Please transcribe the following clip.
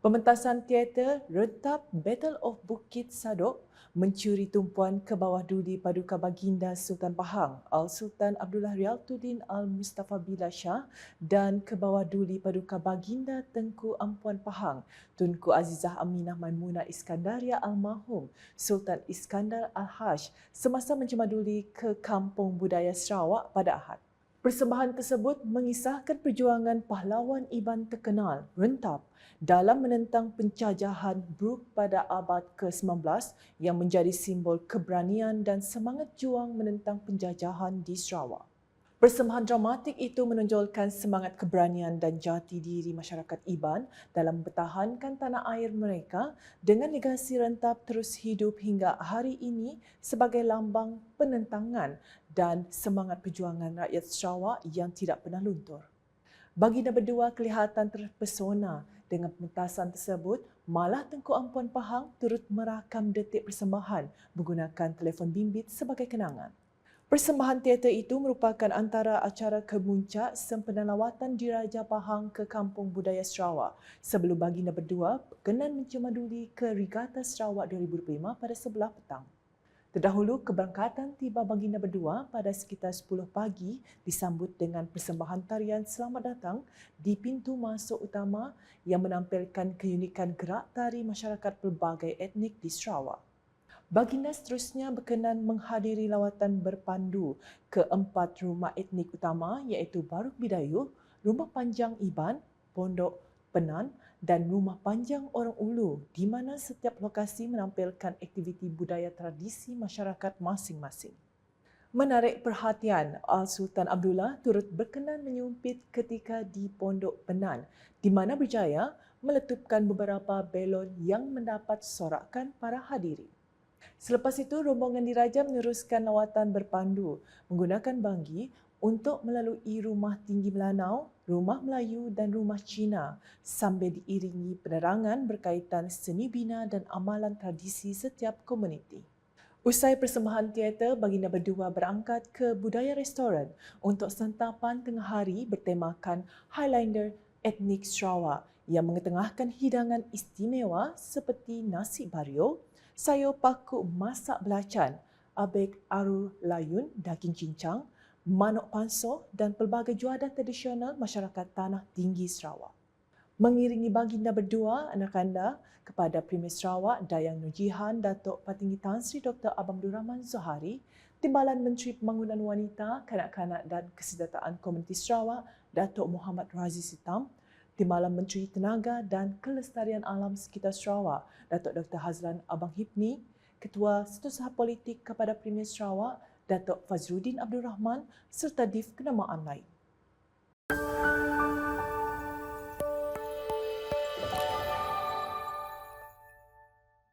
Pementasan teater Retap Battle of Bukit Sadok mencuri tumpuan ke bawah duli Paduka Baginda Sultan Pahang Al-Sultan Abdullah Rialtuddin Al-Mustafa Billah Shah dan ke bawah duli Paduka Baginda Tengku Ampuan Pahang Tunku Azizah Aminah Maimunah Iskandaria Almarhum Sultan Iskandar Al-Hash semasa mencemaduli ke Kampung Budaya Sarawak pada Ahad. Persembahan tersebut mengisahkan perjuangan pahlawan Iban terkenal, Rentap, dalam menentang pencajahan Brooke pada abad ke-19 yang menjadi simbol keberanian dan semangat juang menentang penjajahan di Sarawak. Persembahan dramatik itu menonjolkan semangat keberanian dan jati diri masyarakat Iban dalam mempertahankan tanah air mereka dengan legasi rentap terus hidup hingga hari ini sebagai lambang penentangan dan semangat perjuangan rakyat Sarawak yang tidak pernah luntur. Baginda berdua kelihatan terpesona dengan pementasan tersebut, malah Tengku Ampuan Pahang turut merakam detik persembahan menggunakan telefon bimbit sebagai kenangan. Persembahan teater itu merupakan antara acara kemuncak sempena lawatan Diraja Pahang ke Kampung Budaya Sarawak sebelum baginda berdua berkenan mencemaduli ke Rigata Sarawak 2025 pada sebelah petang. Terdahulu, keberangkatan tiba baginda berdua pada sekitar 10 pagi disambut dengan persembahan tarian Selamat Datang di pintu masuk utama yang menampilkan keunikan gerak tari masyarakat pelbagai etnik di Sarawak. Baginda seterusnya berkenan menghadiri lawatan berpandu ke empat rumah etnik utama iaitu Baruk Bidayuh, Rumah Panjang Iban, Pondok Penan dan Rumah Panjang Orang Ulu di mana setiap lokasi menampilkan aktiviti budaya tradisi masyarakat masing-masing. Menarik perhatian, Al-Sultan Abdullah turut berkenan menyumpit ketika di Pondok Penan di mana berjaya meletupkan beberapa belon yang mendapat sorakan para hadirin. Selepas itu, rombongan diraja meneruskan lawatan berpandu menggunakan banggi untuk melalui Rumah Tinggi Melanau, Rumah Melayu dan Rumah Cina sambil diiringi penerangan berkaitan seni bina dan amalan tradisi setiap komuniti. Usai persembahan teater, baginda berdua berangkat ke Budaya Restoran untuk santapan tengah hari bertemakan Highlander Etnik Sarawak yang mengetengahkan hidangan istimewa seperti nasi bario, sayur paku masak belacan, abek aru layun daging cincang, manuk panso dan pelbagai juadah tradisional masyarakat Tanah Tinggi Sarawak. Mengiringi baginda berdua anak anda kepada Premier Sarawak Dayang Nujihan Datuk Patinggi Tan Sri Dr. Abang Abdul Rahman Zohari, Timbalan Menteri Pembangunan Wanita, Kanak-kanak dan Kesedataan Komuniti Sarawak Datuk Muhammad Raziz Timbalan Menteri Tenaga dan Kelestarian Alam Sekitar Sarawak, Datuk Dr. Hazlan Abang Hipni, Ketua Setiausaha Politik kepada Premier Sarawak, Datuk Fazrudin Abdul Rahman serta Div Kenamaan lain.